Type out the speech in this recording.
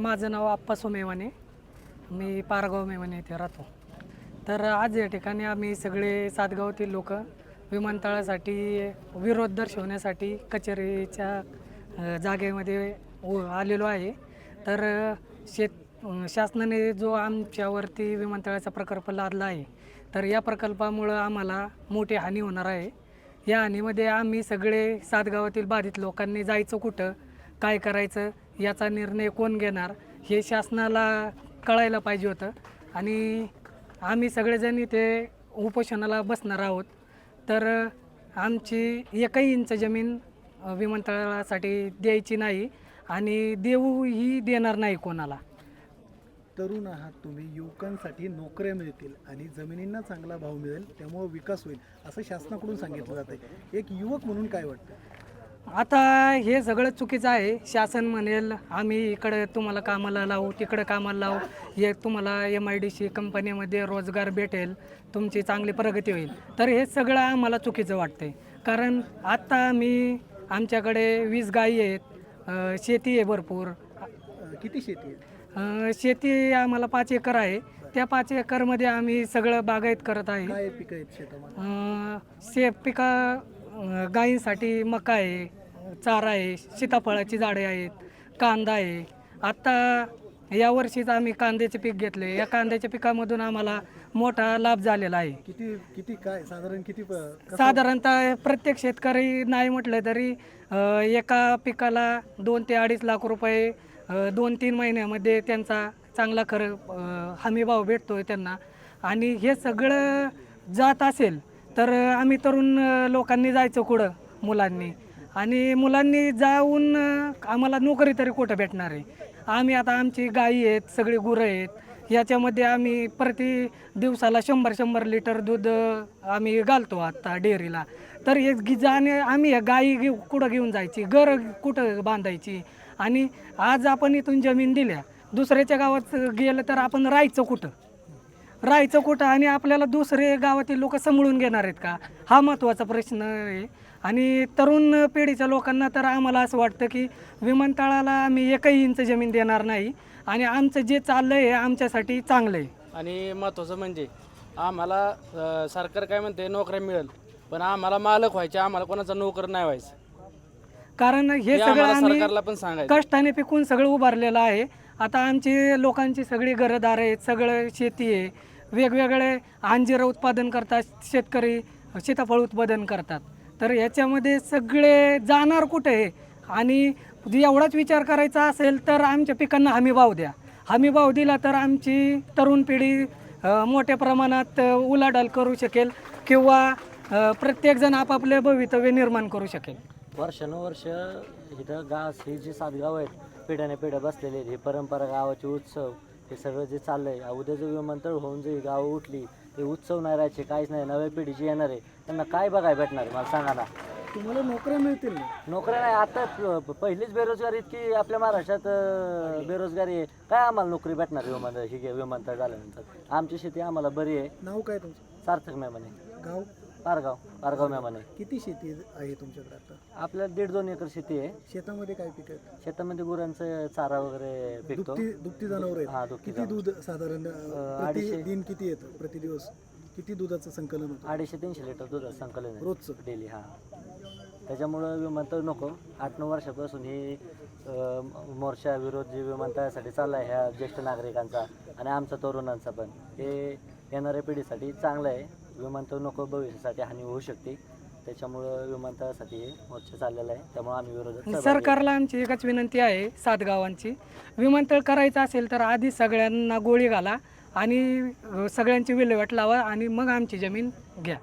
माझं नाव आप्पासो मेवाने मी पारगाव मेवाने येथे राहतो. तर आज या ठिकाणी आम्ही सगळे सातगावातील लोक विमानतळासाठी विरोध दर्शवण्यासाठी कचेरीच्या जागेमध्ये आलेलो आहे. तर शेत शासनाने जो आमच्यावरती विमानतळाचा प्रकल्प लादला आहे तर या प्रकल्पामुळं आम्हाला मोठी हानी होणार आहे. या हानीमध्ये आम्ही सगळे सातगावातील बाधित लोकांनी जायचं कुठं काय करायचं याचा निर्णय कोण घेणार हे शासनाला कळायला पाहिजे होतं. आणि आम्ही सगळेजण इथे उपोषणाला बसणार आहोत. तर आमची एकही इंच जमीन विमानतळासाठी द्यायची नाही आणि देऊही देणार नाही कोणाला. तरुण आहात तुम्ही युवकांसाठी नोकऱ्या मिळतील आणि जमिनींना चांगला भाव मिळेल त्यामुळे विकास होईल असं शासनाकडून सांगितलं जातं एक युवक म्हणून काय वाटतं? आता हे सगळं चुकीचं आहे. शासन म्हणेल आम्ही इकडं तुम्हाला कामाला लावू तिकडं कामाला लावू. हे तुम्हाला एम आय डी सी कंपनीमध्ये रोजगार भेटेल. तुमची चांगली प्रगती होईल. तर हे सगळं आम्हाला चुकीचं वाटतंय. कारण आत्ता मी आमच्याकडे वीस गायी आहेत. शेती आहे भरपूर. किती शेती आहे शेती आम्हाला पाच एकर आहे. त्या पाच एकरमध्ये आम्ही सगळं बागायत करत आहे. पिकं आहेत शेतामध्ये? अं, शे पिका गायींसाठी मका आहे. चारा आहे सीताफळाची झाडे आहेत कांदा आहे. आत्ता यावर्षीच आम्ही कांद्याचे पीक घेतले. या कांद्याच्या पिकामधून आम्हाला मोठा लाभ झालेला आहे. किती किती काय साधारण किती प- कसं- साधारणतः प्रत्येक शेतकरी नाही म्हटलं तरी अं, एका पिकाला दोन ते अडीच लाख रुपये अं, दोन तीन महिन्यामध्ये त्यांचा चांगला खर अं, हमी भाव भेटतो आहे त्यांना. आणि हे सगळं जात असेल तर आम्ही तरुण अं, लोकांनी जायचं कुठं? मुलांनी. आणि मुलांनी जाऊन आम्हाला नोकरी तरी कुठं भेटणार आहे? आम्ही आता आमची गायी आहेत सगळी गुरं आहेत. याच्यामध्ये आम्ही प्रति दिवसाला शंभर शंभर लिटर दूध आम्ही घालतो आता डेअरीला. तर हे गी- जाणे आम्ही गायी घेऊ कुठं घेऊन जायची? घर कुठं बांधायची? आणि आज आपण इथून जमीन दिल्या. दुसऱ्याच्या गावात गेलं तर आपण राहायचं कुठं? राहायचं कुठं? आणि आपल्याला दुसरे गावातील लोक सांभाळून घेणार आहेत का? हा महत्त्वाचा प्रश्न आहे. आणि तरुण पिढीच्या लोकांना तर आम्हाला असं वाटतं की विमानतळाला आम्ही एकही इंच जमीन देणार नाही. आणि आमचं जे चाललं आहे आमच्यासाठी चांगलं आहे. आणि महत्त्वाचं म्हणजे आम्हाला अ, सरकार काय म्हणते नोकऱ्या मिळेल पण आम्हाला मालक व्हायचे आम्हाला कोणाचा नोकर नाही व्हायचं. कारण हे हे सगळं आम्हाला आम्ही सरकारला पण सांगायचं. कष्टाने पिकून सगळं उभारलेलं आहे. आता आमची लोकांची सगळी घरदार आहेत सगळं शेती आहे. वेगवेगळे अंजीर उत्पादन करतात शेतकरी सीताफळ उत्पादन करतात. तर याच्यामध्ये सगळे जाणार कुठे? आहे आणि एवढाच विचार करायचा असेल तर आमच्या पिकांना हमी भाव द्या. हमी भाव दिला तर आमची तरुण पिढी मोठ्या प्रमाणात उलाढाल करू शकेल किंवा प्रत्येकजण आपापले भवितव्य निर्माण करू शकेल. वर्षानुवर्ष इथं गास ही जी सात गाव आहेत पिढ्याने पिढ्या बसलेले हे ही परंपरा गावाचे उत्सव हे सगळं जे चाललंय उद्या जो विमानतळ होऊन जी गावं उठली ते उत्सव नाही राहायचे काहीच नाही नव्या पिढी जी येणार आहे त्यांना काय बघायला भेटणार आहे मला सांगा ना? तुम्हाला नोकऱ्या मिळतील ना? नोकऱ्या नाही आता पहिलीच बेरोजगारी इतकी आपल्या महाराष्ट्रात बेरोजगारी आहे. काय आम्हाला नोकरी भेटणार विमानतळ ही विमानतळ झाल्यानंतर? आमची शेती आम्हाला बरी आहे. नाव काय तुमचं? सार्थक मेमाने गाव? पारगाव पारगाव मेमाने. किती शेती आहे तुमच्याकडे आता? आपल्याला दीड दोन एकर शेती आहे. शेतामध्ये काय पिकं आहेत शेतामध्ये गुरांचं चारा वगैरे पिकतो. दुभती दुभती जनावर हा, आहेत दुभती किती दूध साधारण अं, प्रति अडीचशे. दिन किती येतं? प्रति दिवस किती दुधाचं संकलन होतं? अडीचशे तीनशे लिटर दूध संकलन आहे. रोजचं? डेली हा. त्याच्यामुळं विमानतळ नको. आठ नऊ वर्षापासून ही अं, मोर्चा विरोध जे विमानतळासाठी चालला आहे ह्या ज्येष्ठ नागरिकांचा आणि आमचा तरुणांचा पण हे येणाऱ्या पिढीसाठी चांगलं आहे. विमानतळ नको भविष्यासाठी हानी होऊ शकते. त्याच्यामुळं विमानतळासाठी हे मोर्चा चाललेला आहे. त्यामुळे आम्ही विरोधात. सरकारला आमची एकच विनंती आहे सात गावांची विमानतळ करायचं असेल तर आधी सगळ्यांना गोळी घाला आणि सगळ्यांची विल्हेवाट लावा आणि मग आमची जमीन घ्या.